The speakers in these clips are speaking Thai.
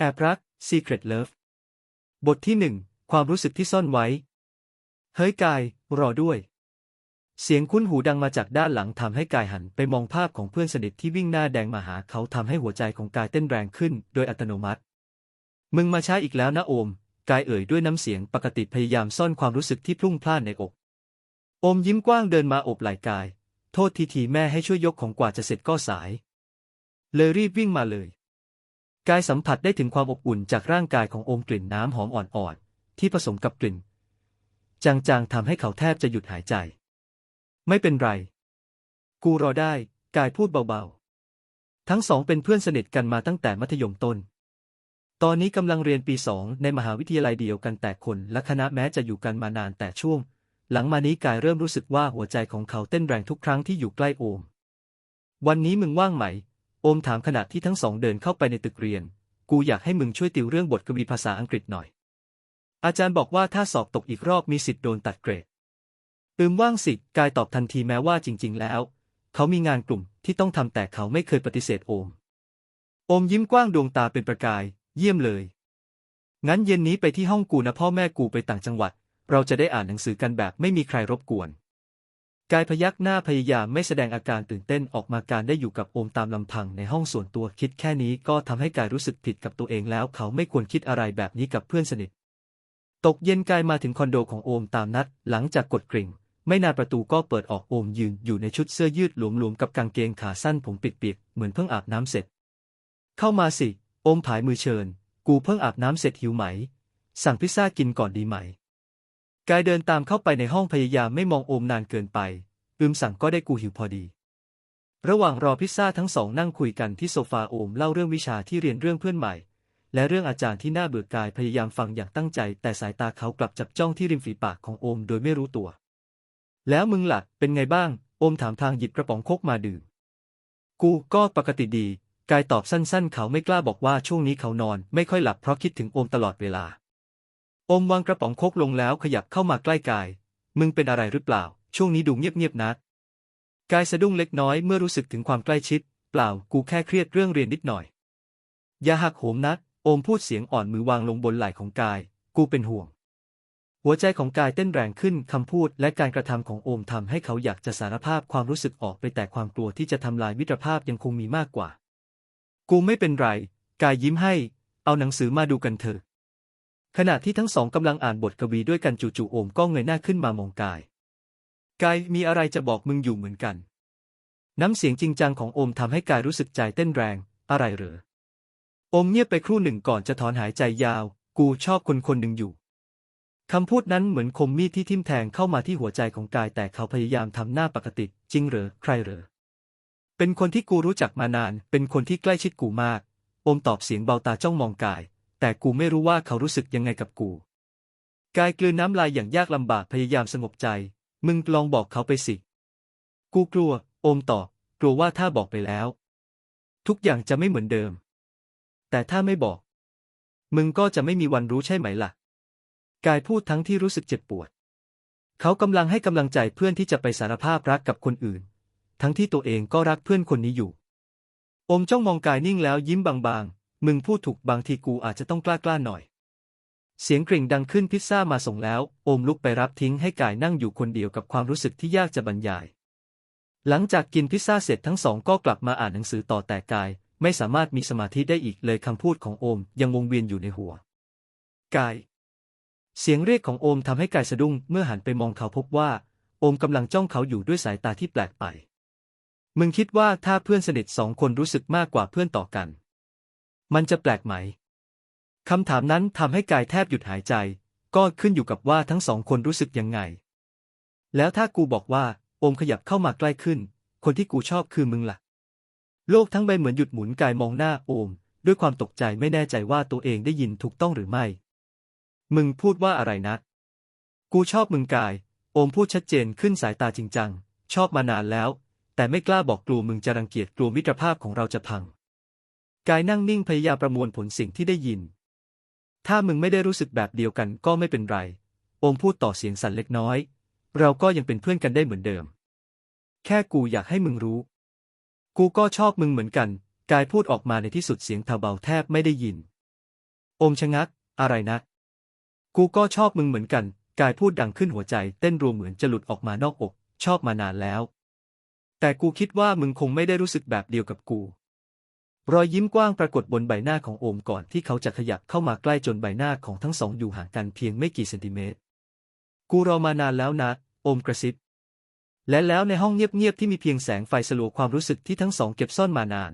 แอบรัก Secret Love บทที่หนึ่งความรู้สึกที่ซ่อนไว้ เฮ้ยกาย รอด้วย เสียงคุ้นหูดังมาจากด้านหลังทำให้กายหันไปมองภาพของเพื่อนสนิทที่วิ่งหน้าแดงมาหาเขาทำให้หัวใจของกายเต้นแรงขึ้นโดยอัตโนมัติ มึงมาช้าอีกแล้วนะโอม กายเอ่ยด้วยน้ำเสียงปกติพยายามซ่อนความรู้สึกที่พลุ่งพล่านในอก โอมยิ้มกว้างเดินมาโอบไหล่กาย โทษทีทีแม่ให้ช่วยยกของกว่าจะเสร็จก็สาย เลยรีบวิ่งมาเลย กายสัมผัสได้ถึงความอบอุ่นจากร่างกายของโอมกลิ่นน้ำหอมอ่อนๆ ที่ผสมกับกลิ่น จางๆทำให้เขาแทบจะหยุดหายใจ ไม่เป็นไร กูรอได้ กายพูดเบาๆ ทั้งสองเป็นเพื่อนสนิทกันมาตั้งแต่มัธยมต้น ตอนนี้กำลังเรียนปีสองในมหาวิทยาลัยเดียวกันแต่คนและคณะแม้จะอยู่กันมานานแต่ช่วง หลังมานี้กายเริ่มรู้สึกว่าหัวใจของเขาเต้นแรงทุกครั้งที่อยู่ใกล้โอม วันนี้มึงว่างไหม อมถามขณะที่ทั้งสองเดินเข้าไปในตึกเรียน กูอยากให้มึงช่วยติวเรื่องบทกวีภาษาอังกฤษหน่อย อาจารย์บอกว่าถ้าสอบตกอีกรอบมีสิทธิ์โดนตัดเกรดอืมว่างสิ กายตอบทันทีแม้ว่าจริง ๆ แล้ว เขามีงานกลุ่มที่ต้องทำแต่เขาไม่เคยปฏิเสธโอม โอมยิ้มกว้างดวงตาเป็นประกาย เยี่ยมเลย งั้นเย็นนี้ไปที่ห้องกูนะพ่อแม่กูไปต่างจังหวัด เราจะได้อ่านหนังสือกันแบบไม่มีใครรบกวน กายพยักหน้าพยายามไม่แสดงอาการตื่นเต้นออกมาการได้อยู่กับโอมตามลำพังในห้องส่วนตัวคิดแค่นี้ก็ทำให้กายรู้สึกผิดกับตัวเองแล้วเขาไม่ควรคิดอะไรแบบนี้กับเพื่อนสนิท ตกเย็นกายมาถึงคอนโดของโอมตามนัด หลังจากกดกริ่ง ไม่นานประตูก็เปิดออกโอมยืนอยู่ในชุดเสื้อยืดหลวมๆกับกางเกงขาสั้นผมเปียกๆเหมือนเพิ่งอาบน้ำเสร็จ เข้ามาสิ โอมผายมือเชิญ กูเพิ่งอาบน้ำเสร็จหิวไหม สั่งพิซซ่ากินก่อนดีไหม กายเดินตามเข้าไปในห้องพยายามไม่มองโอมนานเกินไป อืมสั่งก็ได้กูหิวพอดี ระหว่างรอพิซซ่าทั้งสองนั่งคุยกันที่โซฟาโอมเล่าเรื่องวิชาที่เรียนเรื่องเพื่อนใหม่ และเรื่องอาจารย์ที่น่าเบื่อกายพยายามฟังอย่างตั้งใจ แต่สายตาเขากลับจับจ้องที่ริมฝีปากของโอมโดยไม่รู้ตัว แล้วมึงล่ะ เป็นไงบ้าง โอมถามทางหยิบกระป๋องโคกมาดื่ม กูก็ปกติดี กายตอบสั้นๆ เขาไม่กล้าบอกว่าช่วงนี้เขานอน ไม่ค่อยหลับเพราะคิดถึงโอมตลอดเวลา อมวางกระป๋องโคกลงแล้วขยับเข้ามาใกล้กาย มึงเป็นอะไรหรือเปล่า ช่วงนี้ดูเงียบๆนะกายสะดุ้งเล็กน้อยเมื่อรู้สึกถึงความใกล้ชิด เปล่า กูแค่เครียดเรื่องเรียนนิดหน่อย อย่าหักโหมนัด โอมพูดเสียงอ่อนมือวางลงบนไหล่ของกาย กูเป็นห่วง หัวใจของกายเต้นแรงขึ้นคำพูดและการกระทำของโอมทำให้เขาอยากจะสารภาพความรู้สึกออกไปแต่ความกลัวที่จะทำลายมิตรภาพยังคงมีมากกว่า กูไม่เป็นไร กายยิ้มให้ เอาหนังสือมาดูกันเถอะ ขณะที่ทั้งสองกำลังอ่านบทกวีด้วยกันจู่ๆโอมก็เงยหน้าขึ้นมามองกาย กายมีอะไรจะบอกมึงอยู่เหมือนกัน น้ำเสียงจริงจังของโอมทำให้กายรู้สึกใจเต้นแรง อะไรเหรอ โอมเงียบไปครู่หนึ่งก่อนจะถอนหายใจยาว กูชอบคนคนหนึ่งอยู่ คำพูดนั้นเหมือนคมมีดที่ทิ่มแทงเข้ามาที่หัวใจของกายแต่เขาพยายามทำหน้าปกติ จริงเหรอ ใครเหรอ เป็นคนที่กูรู้จักมานาน เป็นคนที่ใกล้ชิดกูมาก โอมตอบเสียงเบาตาจ้องมองกาย แต่กูไม่รู้ว่าเขารู้สึกยังไงกับกู กายกลืนน้ำลายอย่างยากลำบากพยายามสงบใจ มึงลองบอกเขาไปสิ กูกลัว โอมตอบ กลัวว่าถ้าบอกไปแล้ว ทุกอย่างจะไม่เหมือนเดิม แต่ถ้าไม่บอก มึงก็จะไม่มีวันรู้ใช่ไหมล่ะ กายพูดทั้งที่รู้สึกเจ็บปวด เขากำลังให้กำลังใจเพื่อนที่จะไปสารภาพรักกับคนอื่น ทั้งที่ตัวเองก็รักเพื่อนคนนี้อยู่ อมจ้องมองกายนิ่งแล้วยิ้มบางๆ มึงพูดถูกบางทีกูอาจจะต้องกล้าๆหน่อย เสียงกริ่งดังขึ้นพิซซ่ามาส่งแล้ว โอมลุกไปรับทิ้งให้กายนั่งอยู่คนเดียวกับความรู้สึกที่ยากจะบรรยาย หลังจากกินพิซซ่าเสร็จทั้งสองก็กลับมาอ่านหนังสือต่อแต่กาย ไม่สามารถมีสมาธิได้อีกเลยคำพูดของโอมยังวงเวียนอยู่ในหัว กาย เสียงเรียกของโอมทำให้กายสะดุ้งเมื่อหันไปมองเขาพบว่า โอมกำลังจ้องเขาอยู่ด้วยสายตาที่แปลกไป มึงคิดว่าถ้าเพื่อนสนิทสองคนรู้สึกมากกว่าเพื่อนต่อกัน มันจะแปลกไหม คำถามนั้นทำให้กายแทบหยุดหายใจ ก็ขึ้นอยู่กับว่าทั้งสองคนรู้สึกยังไง แล้วถ้ากูบอกว่าโอมขยับเข้ามาใกล้ขึ้น คนที่กูชอบคือมึงล่ะ โลกทั้งใบเหมือนหยุดหมุนกายมองหน้าโอม ด้วยความตกใจไม่แน่ใจว่าตัวเองได้ยินถูกต้องหรือไม่ มึงพูดว่าอะไรนะ กูชอบมึงกาย โอมพูดชัดเจนขึ้นสายตาจริงจัง ชอบมานานแล้ว แต่ไม่กล้าบอกกลัวมึงจะรังเกียจกลัวมิตรภาพของเราจะพัง กายนั่งนิ่งพยายามประมวลผลสิ่งที่ได้ยิน ถ้ามึงไม่ได้รู้สึกแบบเดียวกันก็ไม่เป็นไรอมพูดต่อเสียงสั่นเล็กน้อย เราก็ยังเป็นเพื่อนกันได้เหมือนเดิม แค่กูอยากให้มึงรู้ กูก็ชอบมึงเหมือนกัน กายพูดออกมาในที่สุดเสียงเบาแทบไม่ได้ยิน อมชะงัก อะไรนะ กูก็ชอบมึงเหมือนกัน กายพูดดังขึ้นหัวใจ เต้นรัวเหมือนจะหลุดออกมานอกอก ชอบมานานแล้ว แต่กูคิดว่ามึงคงไม่ได้รู้สึกแบบเดียวกับกู รอยยิ้มกว้างปรากฏบนใบหน้าของโอมก่อนที่เขาจะขยับเข้ามาใกล้จนใบหน้าของทั้งสองอยู่ห่างกันเพียงไม่กี่เซนติเมตร กูรอมานานแล้วนะ โอมกระซิบ และแล้วในห้องเงียบๆที่มีเพียงแสงไฟสลัวความรู้สึกที่ทั้งสองเก็บซ่อนมานาน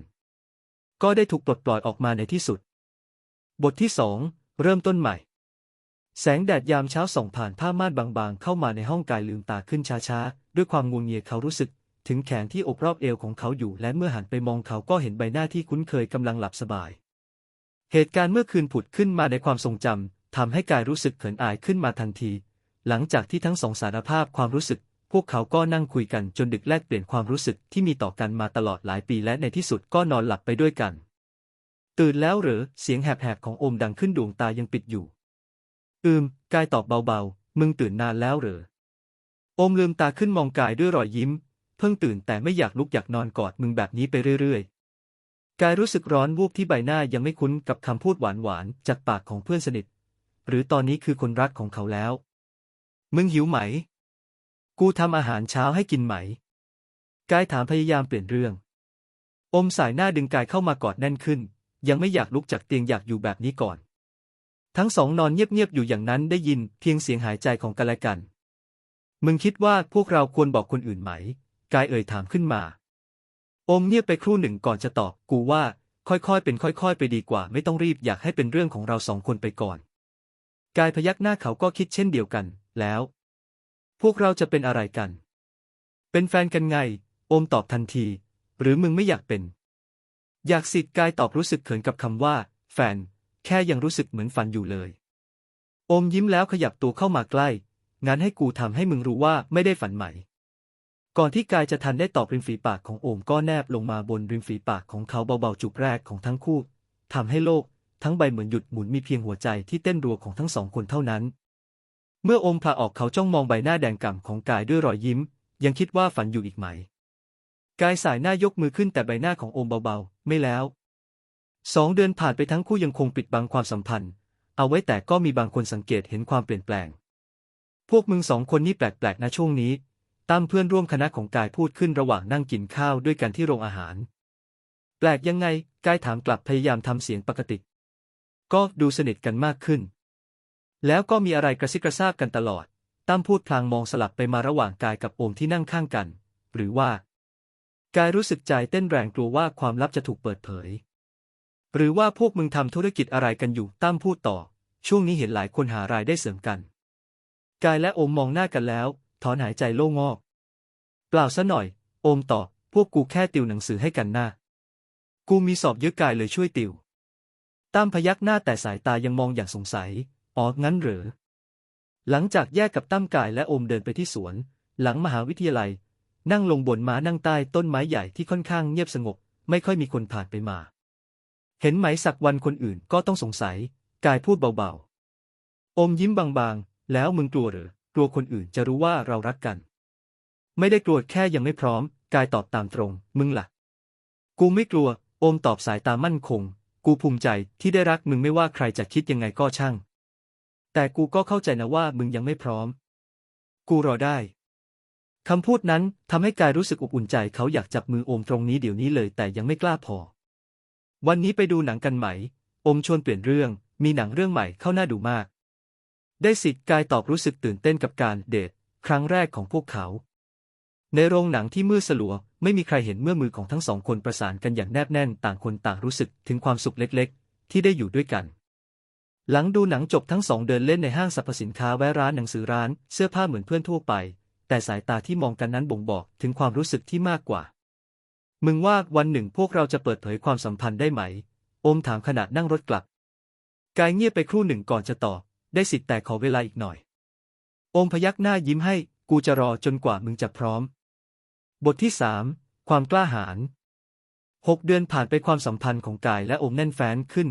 ก็ได้ถูกปลดปล่อยออกมาในที่สุด บทที่สองเริ่มต้นใหม่ แสงแดดยามเช้าส่องผ่านผ้าม่านบางๆ เข้ามาในห้องกายลืมตาขึ้นช้าๆ ด้วยความงวงเงียเขารู้สึก ถึงแขนที่อบรอบเอวของเขาอยู่และเมื่อหันไปมองเขาก็เห็นใบหน้าที่คุ้นเคยกำลังหลับสบาย เหตุการณ์เมื่อคืนผุดขึ้นมาในความทรงจำทำให้กายรู้สึกเขินอายขึ้นมาทันที หลังจากที่ทั้งสองสารภาพความรู้สึก พวกเขาก็นั่งคุยกันจนดึกแลกเปลี่ยนความรู้สึกที่มีต่อกันมาตลอดหลายปีและในที่สุดก็นอนหลับไปด้วยกัน ตื่นแล้วหรือเสียงแหบๆของโอมดังขึ้นดวงตายังปิดอยู่ อืม กายตอบเบาๆ มึงตื่นนานแล้วหรือโอมลืมตาขึ้นมองกายด้วยรอยยิ้ม พิ่งตื่นแต่ไม่อยากลุกอยากนอนกอดมึงแบบนี้ไปเรื่อยๆ กายรู้สึกร้อนวูบที่ใบหน้ายังไม่คุ้นกับคำพูดหวานๆ จากปากของเพื่อนสนิท หรือตอนนี้คือคนรักของเขาแล้ว มึงหิวไหม กูทำอาหารเช้าให้กินไหม กายถามพยายามเปลี่ยนเรื่อง อมสายหน้าดึงกายเข้ามากอดแน่นขึ้น ยังไม่อยากลุกจากเตียงอยากอยู่แบบนี้ก่อน ทั้งสองนอนเงียบๆอยู่อย่างนั้นได้ยินเพียงเสียงหายใจของกันและกัน มึงคิดว่าพวกเราควรบอกคนอื่นไหม กายเอ่ยถามขึ้นมา อมเงียบไปครู่หนึ่งก่อนจะตอบ กูว่า ค่อยๆเป็นค่อยๆ ไปดีกว่า ไม่ต้องรีบอยากให้เป็นเรื่องของเราสองคนไปก่อน กายพยักหน้าเขาก็คิดเช่นเดียวกัน แล้ว พวกเราจะเป็นอะไรกัน เป็นแฟนกันไง อมตอบทันที หรือมึงไม่อยากเป็น อยากสิทธิ์กายตอบรู้สึกเขินกับคำว่า แฟน แค่ยังรู้สึกเหมือนฝันอยู่เลย อมยิ้มแล้วขยับตัวเข้ามาใกล้งั้นให้กูทำให้มึงรู้ว่าไม่ได้ฝันใหม่ ก่อนที่กายจะทันได้ตอบริมฝีปากของโอมก็แนบลงมาบนริมฝีปากของเขาเบาๆจูบแรกของทั้งคู่ทำให้โลกทั้งใบเหมือนหยุดหมุนมีเพียงหัวใจที่เต้นรัวของทั้งสองคนเท่านั้น เมื่อโอมพลาออกเขาจ้องมองใบหน้าแดงก่ำของกายด้วยรอยยิ้ม ยังคิดว่าฝันอยู่อีกไหม กายสายหน้ายกมือขึ้นแต่ใบหน้าของโอมเบาๆ ไม่แล้วสองเดือนผ่านไปทั้งคู่ยังคงปิดบังความสัมพันธ์ เอาไว้แต่ก็มีบางคนสังเกตเห็นความเปลี่ยนแปลง พวกมึงสองคนนี่แปลกๆนะช่วงนี้ ตั้มเพื่อนร่วมคณะของกายพูดขึ้นระหว่างนั่งกินข้าวด้วยกันที่โรงอาหาร แปลกยังไงกายถามกลับพยายามทำเสียงปกติ ก็ดูสนิทกันมากขึ้น แล้วก็มีอะไรกระซิบกระซาบกันตลอด ตั้มพูดพลางมองสลับไปมาระหว่างกายกับโอมที่นั่งข้างกัน หรือว่า กายรู้สึกใจเต้นแรงกลัวว่าความลับจะถูกเปิดเผย หรือว่าพวกมึงทำธุรกิจอะไรกันอยู่ตั้มพูดต่อ ช่วงนี้เห็นหลายคนหารายได้เสริมกัน กายและโอมมองหน้ากันแล้ว ถอนหายใจโล่งอก เปล่าซะหน่อย โอมตอบพวกกูแค่ติวหนังสือให้กันหน้า กูมีสอบเยอะกายเลยช่วยติวตั้มพยักหน้าแต่สายตายังมองอย่างสงสัย อ๋อ งั้นเหรอ หลังจากแยกกับตั้มกายและโอมเดินไปที่สวน หลังมหาวิทยาลัย นั่งลงบนม้านั่งใต้ต้นไม้ใหญ่ที่ค่อนข้างเงียบสงบ ไม่ค่อยมีคนผ่านไปมา เห็นไหมสักวันคนอื่นก็ต้องสงสัย กายพูดเบาๆ อมยิ้มบางๆ แล้วมึงกลัวหรือ กลัวคนอื่นจะรู้ว่าเรารักกัน ไม่ได้กลัวแค่ยังไม่พร้อม กายตอบตามตรง มึงล่ะ กูไม่กลัว โอมตอบสายตามั่นคง กูภูมิใจที่ได้รักมึงไม่ว่าใครจะคิดยังไงก็ช่าง แต่กูก็เข้าใจนะว่ามึงยังไม่พร้อม กูรอได้คำพูดนั้นทำให้กายรู้สึกอบอุ่นใจเขาอยากจับมือโอมตรงนี้เดี๋ยวนี้เลยแต่ยังไม่กล้าพอ วันนี้ไปดูหนังกันไหม โอมชวนเปลี่ยนเรื่อง มีหนังเรื่องใหม่เข้าหน้าดูมาก ได้สิทธิ์กายตอบรู้สึกตื่นเต้นกับการเดทครั้งแรกของพวกเขา ในโรงหนังที่มืดสลัว ไม่มีใครเห็นเมื่อมือของทั้งสองคนประสานกันอย่างแนบแน่นต่างคนต่างรู้สึกถึงความสุขเล็กๆ ที่ได้อยู่ด้วยกัน หลังดูหนังจบทั้งสองเดินเล่นในห้างสรรพสินค้าแวะร้านหนังสือร้านเสื้อผ้าเหมือนเพื่อนทั่วไป แต่สายตาที่มองกันนั้นบ่งบอกถึงความรู้สึกที่มากกว่า มึงว่าวันหนึ่งพวกเราจะเปิดเผยความสัมพันธ์ได้ไหม อมถามขณะนั่งรถกลับ กายเงียบไปครู่หนึ่งก่อนจะตอบ ได้สิทธิ์แต่ขอเวลาอีกหน่อยโอมพยักหน้ายิ้มให้ กูจะรอจนกว่ามึงจะพร้อม บทที่สามความกล้าหาญหกเดือนผ่านไปความสัมพันธ์ของกายและโอมแน่นแฟ้นขึ้น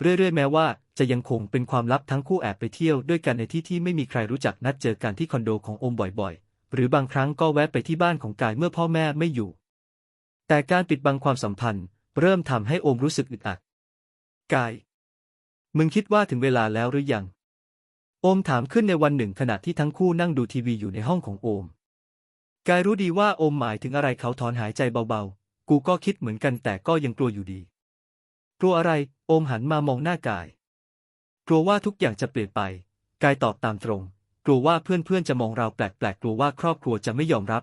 เรื่อยๆ แม้ว่าจะยังคงเป็นความลับทั้งคู่แอบไปเที่ยวด้วยกันในที่ที่ไม่มีใครรู้จักนัดเจอกันที่คอนโดของโอมบ่อยๆ หรือบางครั้งก็แวะไปที่บ้านของกายเมื่อพ่อแม่ไม่อยู่ แต่การปิดบังความสัมพันธ์ เริ่มทำให้โอมรู้สึกอึดอัด กาย มึงคิดว่าถึงเวลาแล้วหรือยัง โอมถามขึ้นในวันหนึ่งขณะที่ทั้งคู่นั่งดูทีวีอยู่ในห้องของโอม กายรู้ดีว่าโอมหมายถึงอะไรเขาถอนหายใจเบาๆ กูก็คิดเหมือนกันแต่ก็ยังกลัวอยู่ดี กลัวอะไร โอมหันมามองหน้ากาย กลัวว่าทุกอย่างจะเปลี่ยนไป กายตอบตามตรง กลัวว่าเพื่อนๆจะมองเราแปลกๆ กลัวว่าครอบครัวจะไม่ยอมรับ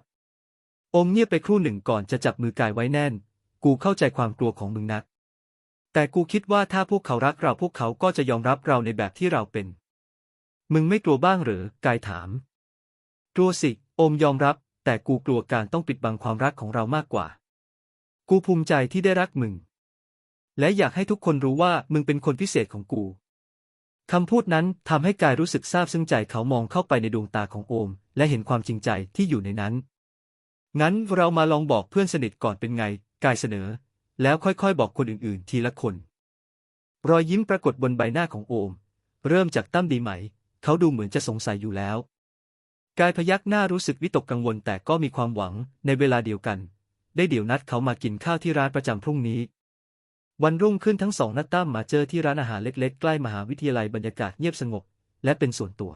โอมเงียบไปครู่หนึ่งก่อนจะจับมือกายไว้แน่น กูเข้าใจความกลัวของมึงนัก แต่กูคิดว่าถ้าพวกเขารักเราพวกเขาก็จะยอมรับเราในแบบที่เราเป็น มึงไม่กลัวบ้างหรือ กายถาม กลัวสิ โอมยอมรับ แต่กูกลัวการต้องปิดบังความรักของเรามากกว่า กูภูมิใจที่ได้รักมึง และอยากให้ทุกคนรู้ว่ามึงเป็นคนพิเศษของกู คำพูดนั้นทำให้กายรู้สึกซาบซึ้งใจเขามองเข้าไปในดวงตาของโอม และเห็นความจริงใจที่อยู่ในนั้น งั้นเรามาลองบอกเพื่อนสนิทก่อนเป็นไง กายเสนอ แล้วค่อยๆ บอกคนอื่นๆ ทีละคน รอยยิ้มปรากฏบนใบหน้าของโอม เริ่มจากตั้มดีไหม เขาดูเหมือนจะสงสัยอยู่แล้ว กายพยักหน้ารู้สึกวิตกกังวลแต่ก็มีความหวังในเวลาเดียวกัน ได้เดี๋ยวนัดเขามากินข้าวที่ร้านประจำพรุ่งนี้ วันรุ่งขึ้นทั้งสองนัดตั้มมาเจอที่ร้านอาหารเล็กๆ ใกล้มหาวิทยาลัยบรรยากาศเงียบสงบ และเป็นส่วนตัว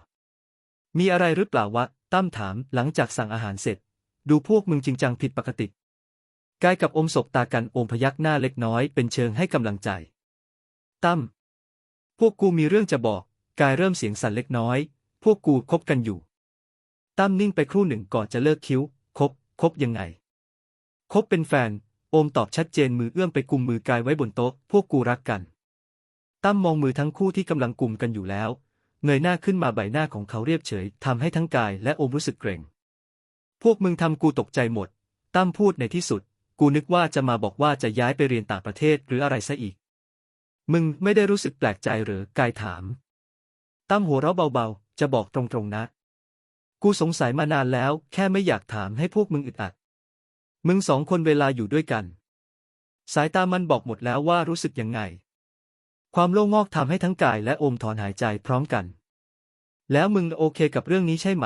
มีอะไรหรือเปล่าวะตั้มถามหลังจากสั่งอาหารเสร็จ ดูพวกมึงจริงจังผิดปกติกายกับอมศบตากันอมพยักหน้าเล็กน้อยเป็นเชิงให้กำลังใจ ตั้ม พวกกูมีเรื่องจะบอก กายเริ่มเสียงสั่นเล็กน้อย พวกกูคบกันอยู่ ตั้มนิ่งไปครู่หนึ่งก่อนจะเลิกคิ้ว คบ คบยังไง คบเป็นแฟน โอมตอบชัดเจนมือเอื้อมไปกุมมือกายไว้บนโต๊ะ พวกกูรักกัน ตั้มมองมือทั้งคู่ที่กำลังกุมกันอยู่แล้ว เงยหน้าขึ้นมาใบหน้าของเขาเรียบเฉยทำให้ทั้งกายและโอมรู้สึกเกรงพวกมึงทำกูตกใจหมด ตั้มพูดในที่สุด กูนึกว่าจะมาบอกว่าจะย้ายไปเรียนต่างประเทศหรืออะไรซะอีก มึงไม่ได้รู้สึกแปลกใจหรือกายถาม ตั้มหัวเราะเบาๆ จะบอกตรงๆนะ กูสงสัยมานานแล้ว แค่ไม่อยากถามให้พวกมึงอึดอัด มึงสองคนเวลาอยู่ด้วยกัน สายตามันบอกหมดแล้วว่ารู้สึกยังไง ความโล่งงอกทำให้ทั้งกายและโอมถอนหายใจพร้อมกัน แล้วมึงโอเคกับเรื่องนี้ใช่ไหม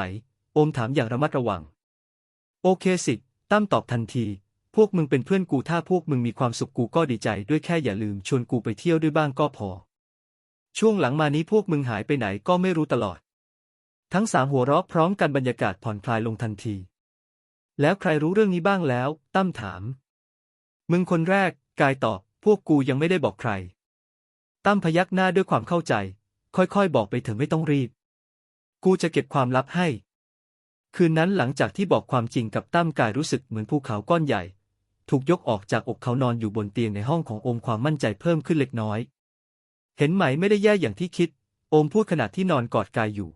โอมถามอย่างระมัดระวัง โอเคสิตั้มตอบทันที พวกมึงเป็นเพื่อนกูถ้าพวกมึงมีความสุขกูก็ดีใจด้วยแค่อย่าลืมชวนกูไปเที่ยวด้วยบ้างก็พอ ช่วงหลังมานี้พวกมึงหายไปไหนก็ไม่รู้ตลอด ทั้งสามหัวเราะพร้อมกันบรรยากาศผ่อนคลายลงทันที แล้วใครรู้เรื่องนี้บ้างแล้ว ตั้มถาม มึงคนแรก กายตอบ พวกกูยังไม่ได้บอกใคร ตั้มพยักหน้าด้วยความเข้าใจ ค่อยๆ บอกไปเถอะไม่ต้องรีบ กูจะเก็บความลับให้ คืนนั้นหลังจากที่บอกความจริงกับตั้มกายรู้สึกเหมือนภูเขาก้อนใหญ่ ถูกยกออกจากอกเขานอนอยู่บนเตียงในห้องของโอมความมั่นใจเพิ่มขึ้นเล็กน้อย เห็นไหมไม่ได้แย่อย่างที่คิด โอมพูดขณะที่นอนกอดกายอยู่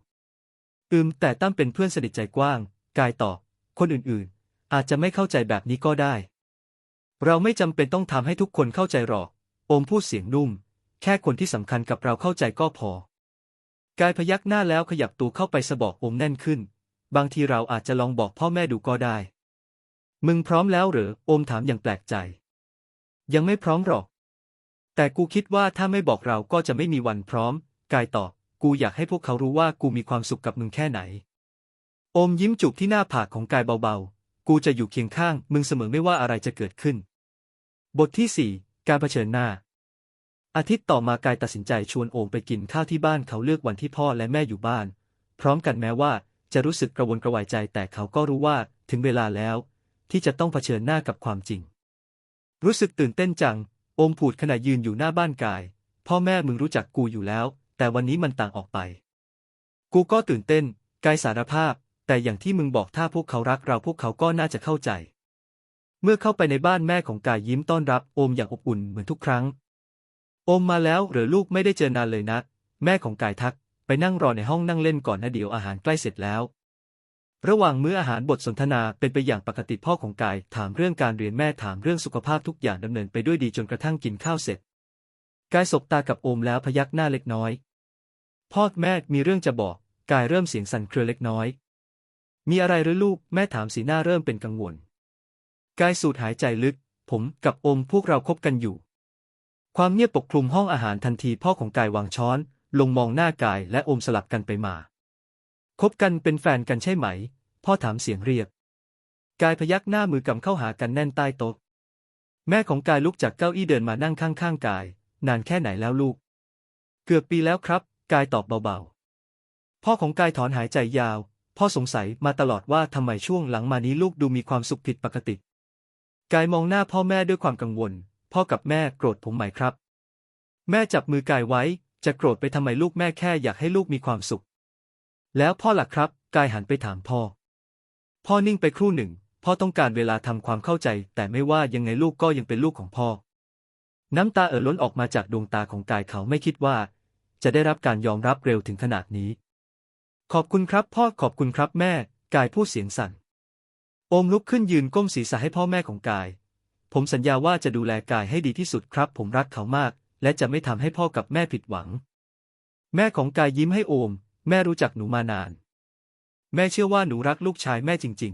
อืม แต่ตั้มเป็นเพื่อนสนิทใจกว้าง กายตอบคนอื่นๆ อาจจะไม่เข้าใจแบบนี้ก็ได้ เราไม่จำเป็นต้องทำให้ทุกคนเข้าใจหรอก โอมพูดเสียงนุ่ม แค่คนที่สำคัญกับเราเข้าใจก็พอ กายพยักหน้าแล้วขยับตัวเข้าไปสะบอกโอมแน่นขึ้น บางทีเราอาจจะลองบอกพ่อแม่ดูก็ได้ มึงพร้อมแล้วหรือ โอมถามอย่างแปลกใจ ยังไม่พร้อมหรอก แต่กูคิดว่าถ้าไม่บอกเราก็จะไม่มีวันพร้อม กายตอบ กูอยากให้พวกเขารู้ว่ากูมีความสุขกับมึงแค่ไหนโอมยิ้มจูบที่หน้าผากของกายเบาๆ กูจะอยู่เคียงข้างมึงเสมอไม่ว่าอะไรจะเกิดขึ้น บทที่สี่การเผชิญหน้า อาทิตย์ต่อมากายตัดสินใจชวนโอมไปกินข้าวที่บ้านเขาเลือกวันที่พ่อและแม่อยู่บ้าน พร้อมกันแม้ว่าจะรู้สึกกระวนกระวายใจแต่เขาก็รู้ว่าถึงเวลาแล้ว ที่จะต้องเผชิญหน้ากับความจริง รู้สึกตื่นเต้นจัง โอมพูดขณะยืนอยู่หน้าบ้านกาย พ่อแม่มึงรู้จักกูอยู่แล้ว แต่วันนี้มันต่างออกไป กูก็ตื่นเต้น กายสารภาพ แต่อย่างที่มึงบอกถ้าพวกเขารักเราพวกเขาก็น่าจะเข้าใจ เมื่อเข้าไปในบ้านแม่ของกายยิ้มต้อนรับโอมอย่างอบอุ่นเหมือนทุกครั้ง โอมมาแล้วหรือลูกไม่ได้เจอนานเลยนะ แม่ของกายทัก ไปนั่งรอในห้องนั่งเล่นก่อนนะเดี๋ยวอาหารใกล้เสร็จแล้ว ระหว่างมื้ออาหารบทสนทนาเป็นไปอย่างปกติพ่อของกายถามเรื่องการเรียนแม่ถามเรื่องสุขภาพทุกอย่างดำเนินไปด้วยดีจนกระทั่งกินข้าวเสร็จ กายสบตากับโอมแล้วพยักหน้าเล็กน้อย พ่อแม่มีเรื่องจะบอก กายเริ่มเสียงสั่นเครือเล็กน้อย มีอะไรหรือลูกแม่ถามสีหน้าเริ่มเป็นกังวล กายสูดหายใจลึก ผมกับโอมพวกเราคบกันอยู่ ความเงียบปกคลุมห้องอาหารทันทีพ่อของกายวางช้อน ลงมองหน้ากายและโอมสลับกันไปมา คบกันเป็นแฟนกันใช่ไหม พ่อถามเสียงเรียบ กายพยักหน้ามือกำเข้าหากันแน่นใต้โต๊ะ แม่ของกายลุกจากเก้าอี้เดินมานั่งข้างๆกาย นานแค่ไหนแล้วลูก เกือบปีแล้วครับ กายตอบเบาๆ พ่อของกายถอนหายใจยาว พ่อสงสัยมาตลอดว่าทำไมช่วงหลังมานี้ลูกดูมีความสุขผิดปกติ กายมองหน้าพ่อแม่ด้วยความกังวล พ่อกับแม่โกรธผมไหมครับ แม่จับมือกายไว้ จะโกรธไปทำไมลูกแม่แค่อยากให้ลูกมีความสุข แล้วพ่อล่ะครับ กายหันไปถามพ่อ พ่อนิ่งไปครู่หนึ่ง พ่อต้องการเวลาทำความเข้าใจ แต่ไม่ว่ายังไงลูกก็ยังเป็นลูกของพ่อ น้ำตาเอ่อล้นออกมาจากดวงตาของกายเขาไม่คิดว่า จะได้รับการยอมรับเร็วถึงขนาดนี้ ขอบคุณครับพ่อขอบคุณครับแม่ กายพูดเสียงสั่น โอมลุกขึ้นยืนก้มศีรษะให้พ่อแม่ของกาย ผมสัญญาว่าจะดูแลกายให้ดีที่สุดครับ ผมรักเขามาก และจะไม่ทำให้พ่อกับแม่ผิดหวัง แม่ของกายยิ้มให้โอม แม่รู้จักหนูมานาน แม่เชื่อว่าหนูรักลูกชายแม่จริง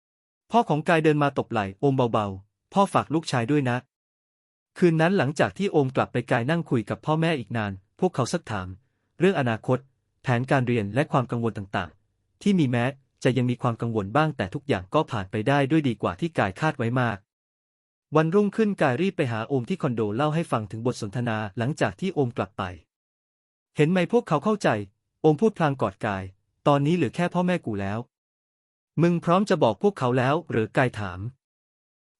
ๆ พ่อของกายเดินมาตบไหล่โอมเบาๆ พ่อฝากลูกชายด้วยนะ คืนนั้นหลังจากที่โอมกลับไปกายนั่งคุยกับพ่อแม่อีกนาน พวกเขาสักถาม เรื่องอนาคต แผนการเรียนและความกังวลต่างๆ ที่มีแม้จะยังมีความกังวลบ้างแต่ทุกอย่างก็ผ่านไปได้ด้วยดีกว่าที่กายคาดไว้มาก วันรุ่งขึ้นกายรีบไปหาโอมที่คอนโดเล่าให้ฟังถึงบทสนทนาหลังจากที่โอมกลับไป เห็นไหมพวกเขาเข้าใจ โอมพูดพลางกอดกาย ตอนนี้เหลือแค่พ่อแม่กูแล้ว มึงพร้อมจะบอกพวกเขาแล้วหรือกายถาม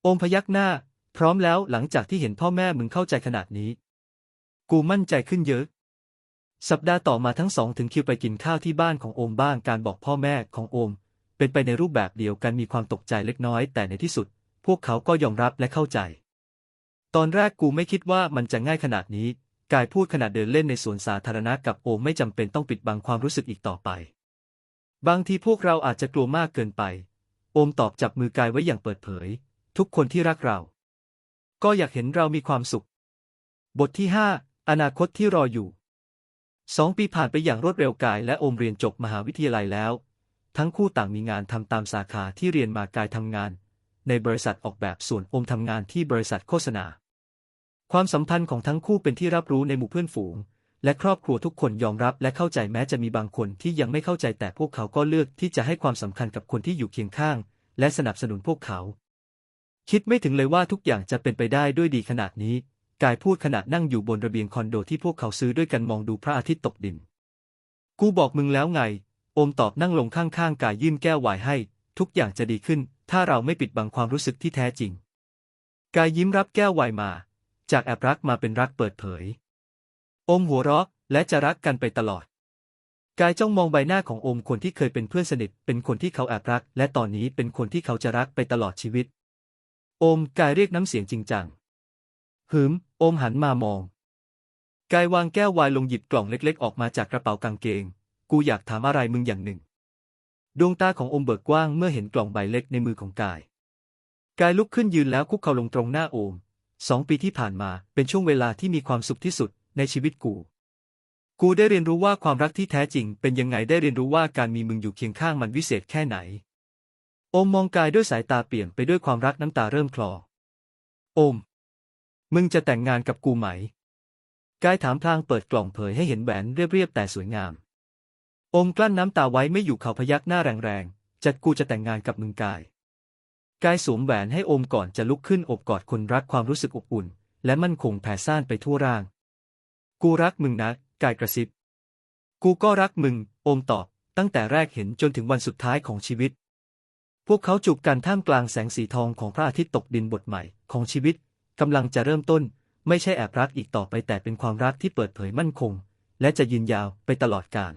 โอมพยักหน้า พร้อมแล้วหลังจากที่เห็นพ่อแม่มึงเข้าใจขนาดนี้ กูมั่นใจขึ้นเยอะ สัปดาห์ต่อมาทั้งสองถึงคิวไปกินข้าวที่บ้านของโอมบ้างการบอกพ่อแม่ของโอม เป็นไปในรูปแบบเดียวกันมีความตกใจเล็กน้อย แต่ในที่สุด พวกเขาก็ยอมรับและเข้าใจ ตอนแรกกูไม่คิดว่ามันจะง่ายขนาดนี้ กายพูดขณะเดินเล่นในสวนสาธารณะกับโอมไม่จำเป็นต้องปิดบังความรู้สึกอีกต่อไป บางทีพวกเราอาจจะกลัวมากเกินไป โอมตอบจับมือกายไว้อย่างเปิดเผย ทุกคนที่รักเรา ก็อยากเห็นเรามีความสุข บทที่ 5 อนาคตที่รออยู่สองปีผ่านไปอย่างรวดเร็วกายและโอมเรียนจบมหาวิทยาลัยแล้ว ทั้งคู่ต่างมีงานทำตามสาขาที่เรียนมากายทำงาน ในบริษัทออกแบบส่วนโอมทำงานที่บริษัทโฆษณา ความสัมพันธ์ของทั้งคู่เป็นที่รับรู้ในหมู่เพื่อนฝูง และครอบครัวทุกคนยอมรับและเข้าใจแม้จะมีบางคนที่ยังไม่เข้าใจแต่พวกเขาก็เลือกที่จะให้ความสำคัญกับคนที่อยู่เคียงข้าง และสนับสนุนพวกเขา คิดไม่ถึงเลยว่าทุกอย่างจะเป็นไปได้ด้วยดีขนาดนี้ กายพูดขณะนั่งอยู่บนระเบียงคอนโดที่พวกเขาซื้อด้วยกันมองดูพระอาทิตย์ตกดิน กูบอกมึงแล้วไง โอมตอบนั่งลงข้างๆกายยื่นแก้วไวน์ให้ ทุกอย่างจะดีขึ้น ถ้าเราไม่ปิดบังความรู้สึกที่แท้จริง กายยิ้มรับแก้วไวน์มา จากแอบรักมาเป็นรักเปิดเผยโอมหัวเราะและจะรักกันไปตลอด กายจ้องมองใบหน้าของโอมคนที่เคยเป็นเพื่อนสนิท เป็นคนที่เขาแอบรัก และตอนนี้เป็นคนที่เขาจะรักไปตลอดชีวิตโอมกายเรียกน้ำเสียงจริงจังหืมโอมหันมามอง กายวางแก้วไวน์ลงหยิบกล่องเล็กๆ ออกมาจากกระเป๋ากางเกง กูอยากถามอะไรมึงอย่างหนึ่ง ดวงตาของโอมเบิกกว้างเมื่อเห็นกล่องใบเล็กในมือของกาย กายลุกขึ้นยืนแล้วคุกเข่าลงตรงหน้าโอม สองปีที่ผ่านมาเป็นช่วงเวลาที่มีความสุขที่สุดในชีวิตกู กูได้เรียนรู้ว่าความรักที่แท้จริงเป็นยังไงได้เรียนรู้ว่าการมีมึงอยู่เคียงข้างมันวิเศษแค่ไหน โอมมองกายด้วยสายตาเปลี่ยนไปด้วยความรักน้ำตาเริ่มคลอ โอม มึงจะแต่งงานกับกูไหม กายถามพลางเปิดกล่องเผยให้เห็นแหวนเรียบๆแต่สวยงาม โอมกลั้นน้ำตาไว้ไม่อยู่เขาพยักหน้าแรงๆ จัดกูจะแต่งงานกับมึงกาย กายสวมแหวนให้อมก่อนจะลุกขึ้นอบกอดคนรักความรู้สึกอบอุ่น และมั่นคงแผ่ซ่านไปทั่วร่าง กูรักมึงนะ กายกระซิบ กูก็รักมึง อมตอบ ตั้งแต่แรกเห็นจนถึงวันสุดท้ายของชีวิต พวกเขาจูบกันท่ามกลางแสงสีทองของพระอาทิตย์ตกดินบทใหม่ของชีวิตกำลังจะเริ่มต้น ไม่ใช่แอบรักอีกต่อไปแต่เป็นความรักที่เปิดเผยมั่นคง และจะยืนยาวไปตลอดกาล